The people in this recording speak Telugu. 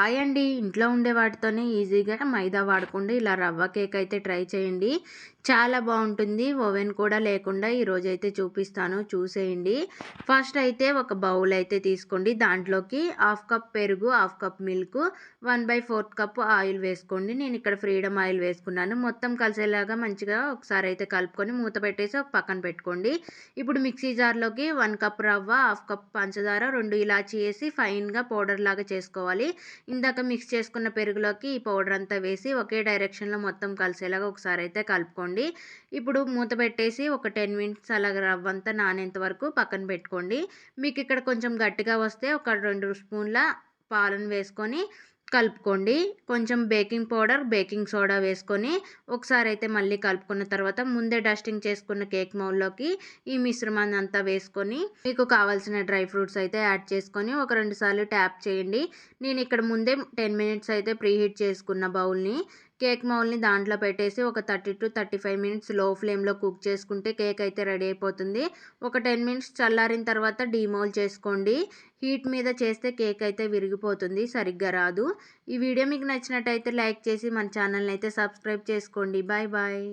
హాయ్ అండి ఇంట్లో ఉండే వాటితోనే ఈజీగా మైదా వాడకుండా ఇలా రవ్వ కేక్ అయితే ట్రై చేయండి. చాలా బాగుంటుంది. ఓవెన్ కూడా లేకుండా ఈరోజు అయితే చూపిస్తాను. చూసేయండి. ఫస్ట్ అయితే ఒక బౌల్ అయితే తీసుకోండి. దాంట్లోకి హాఫ్ కప్ పెరుగు half cup milk one by fourth cup oil వేసుకోండి. నేను ఇక్కడ ఫ్రీడమ్ ఆయిల్ వేసుకున్నాను. మొత్తం కలిసేలాగా మంచిగా ఒకసారి అయితే కలుపుకొని మూత పెట్టేసి ఒక పక్కన పెట్టుకోండి. ఇప్పుడు మిక్సీ జార్లోకి వన్ కప్ రవ్వ హాఫ్ కప్ పంచదార రెండు ఇలాచి వేసి ఫైన్గా పౌడర్ లాగా చేసుకోవాలి. ఇందాక మిక్స్ చేసుకున్న పెరుగులోకి ఈ పౌడర్ అంతా వేసి ఒకే డైరెక్షన్లో మొత్తం కలిసేలాగా ఒకసారి అయితే కలుపుకోండి. ఇప్పుడు మూత పెట్టేసి ఒక టెన్ మినిట్స్ అలాగ రవ్వంతా నానేంత వరకు పక్కన పెట్టుకోండి. మీకు ఇక్కడ కొంచెం గట్టిగా వస్తే ఒక రెండు స్పూన్ల పాలను వేసుకొని కలుపుకోండి. కొంచెం బేకింగ్ పౌడర్ బేకింగ్ సోడా వేసుకొని ఒకసారి అయితే మళ్ళీ కలుపుకున్న తర్వాత ముందే డస్టింగ్ చేసుకున్న కేక్ మౌల్లోకి ఈ మిశ్రమాన్ని అంతా వేసుకొని మీకు కావాల్సిన డ్రై ఫ్రూట్స్ అయితే యాడ్ చేసుకొని ఒక రెండు సార్లు ట్యాప్ చేయండి. నేను ఇక్కడ ముందే టెన్ మినిట్స్ అయితే ప్రీహీట్ చేసుకున్న బౌల్ని కేక్ మౌల్ని దాంట్లో పెట్టేసి ఒక థర్టీ టు థర్టీ ఫైవ్ మినిట్స్లో ఫ్లేమ్లో కుక్ చేసుకుంటే కేక్ అయితే రెడీ అయిపోతుంది. ఒక టెన్ మినిట్స్ చల్లారిన తర్వాత డీమౌల్ చేసుకోండి. హీట్ మీద చేస్తే కేక్ అయితే విరిగిపోతుంది సరిగ్గా రాదు. ఈ వీడియో మీకు నచ్చినట్టయితే లైక్ చేసి మన ఛానల్ని అయితే సబ్స్క్రైబ్ చేసుకోండి. Bye bye.